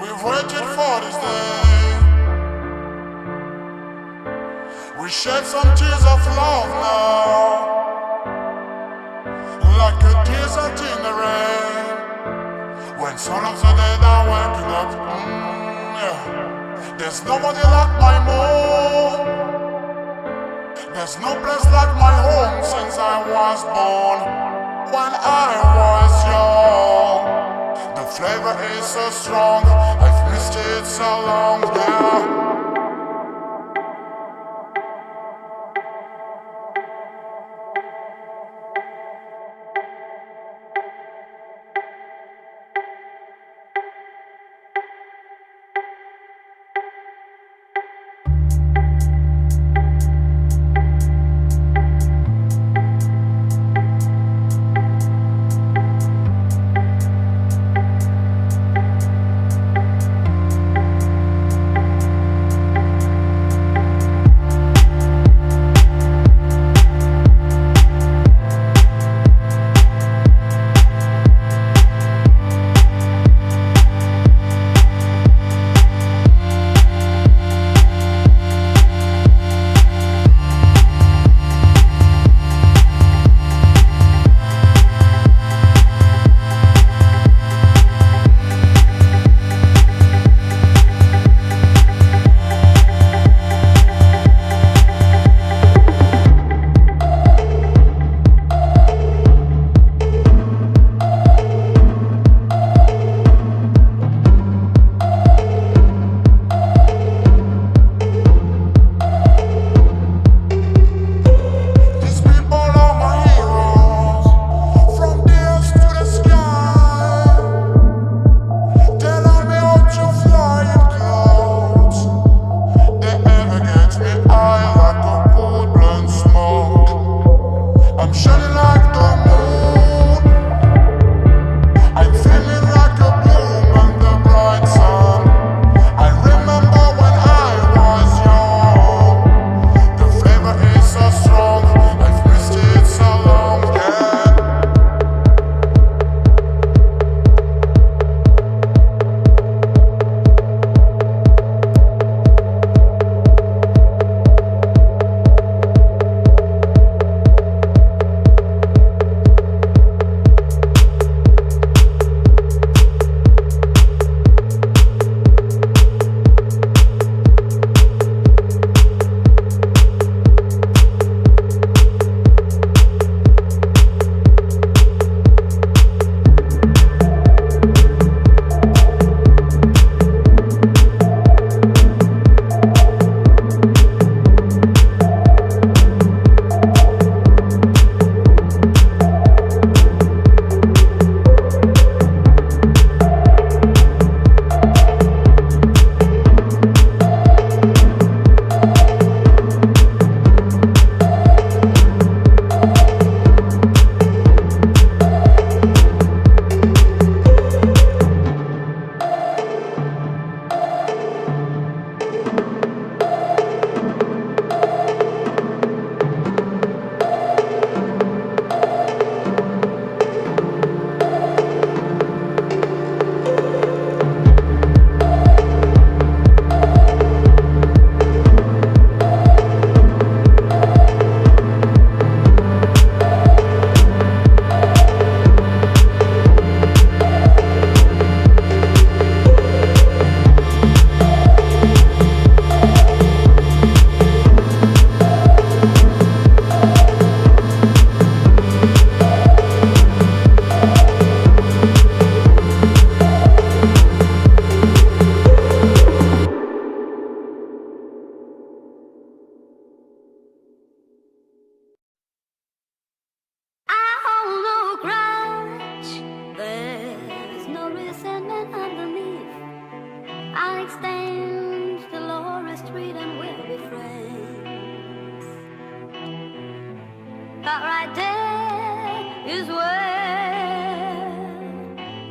We've waited for this day. We shed some tears of love now, like tears out in the rain. When some of the dead are waking up, mm, yeah. There's nobody like my mom. There's no place like my home since I was born. When I was young, flavor is so strong. I've missed it so long, yeah. The Laura Street and we'll be friends. But right there is where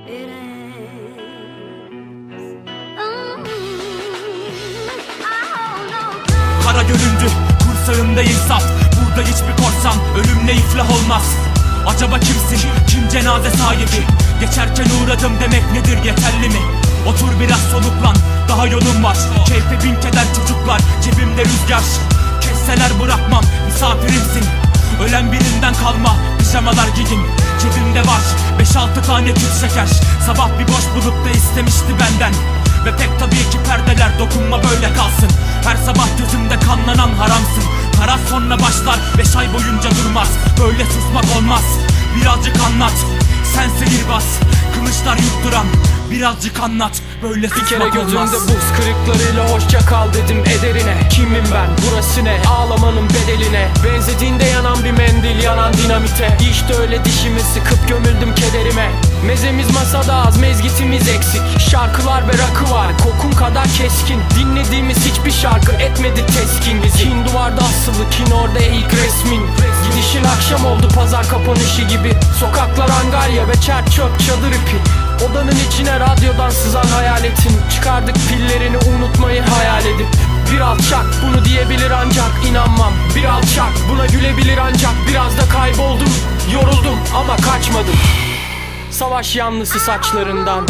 it ends. Mm, grudge. Kara göründü kursağında insaf Burada hiçbir korsan ölümle iflah olmaz Acaba kimsin kim cenaze sahibi Geçerken uğradım demek nedir yeterli mi daha yolum var Keyfe bin keder çocuklar cebimde rüzgar. Kesseler bırakmam misafirimsin. Ölen birinden kalma pijamalar giyin Cebimde var 5-6 tane tüt şeker. Sabah bir boş bulup da istemişti benden. Ve pek tabii ki perdeler dokunma böyle kalsın. Her sabah gözümde kanlanan haramsın. Para sonra başlar 5 ay boyunca durmaz. Böyle susmak olmaz. Birazcık anlat Sen sihirbaz Kılıçlar yutturan Birazcık anlat Böyle Bir kere gözümde buz kırıklarıyla hoşça kal dedim ederine. Kimim ben burası ne? Ağlamanın bedeline. Benzediğinde yanan bir mendil yanan dinamite. İşte öyle dişimi sıkıp gömüldüm kederime. Mezemiz masada az mezgitimiz eksik. Şarkılar ve rakı var kokun kadar keskin. Dinlediğimiz hiçbir şarkı etmedi teskin bizi. Kin duvarda asılı kin orada ilk resmin. Gidişin akşam oldu pazar kapanışı gibi. Sokaklar angarya ve çer çöp çadır ipi Odanın içine radyodan sızan hayaletin Çıkardık pillerini unutmayı hayal edip. Bir alçak bunu diyebilir ancak inanmam. Bir alçak buna gülebilir ancak biraz da kayboldum. Yoruldum ama kaçmadım. Savaş yanlısı saçlarından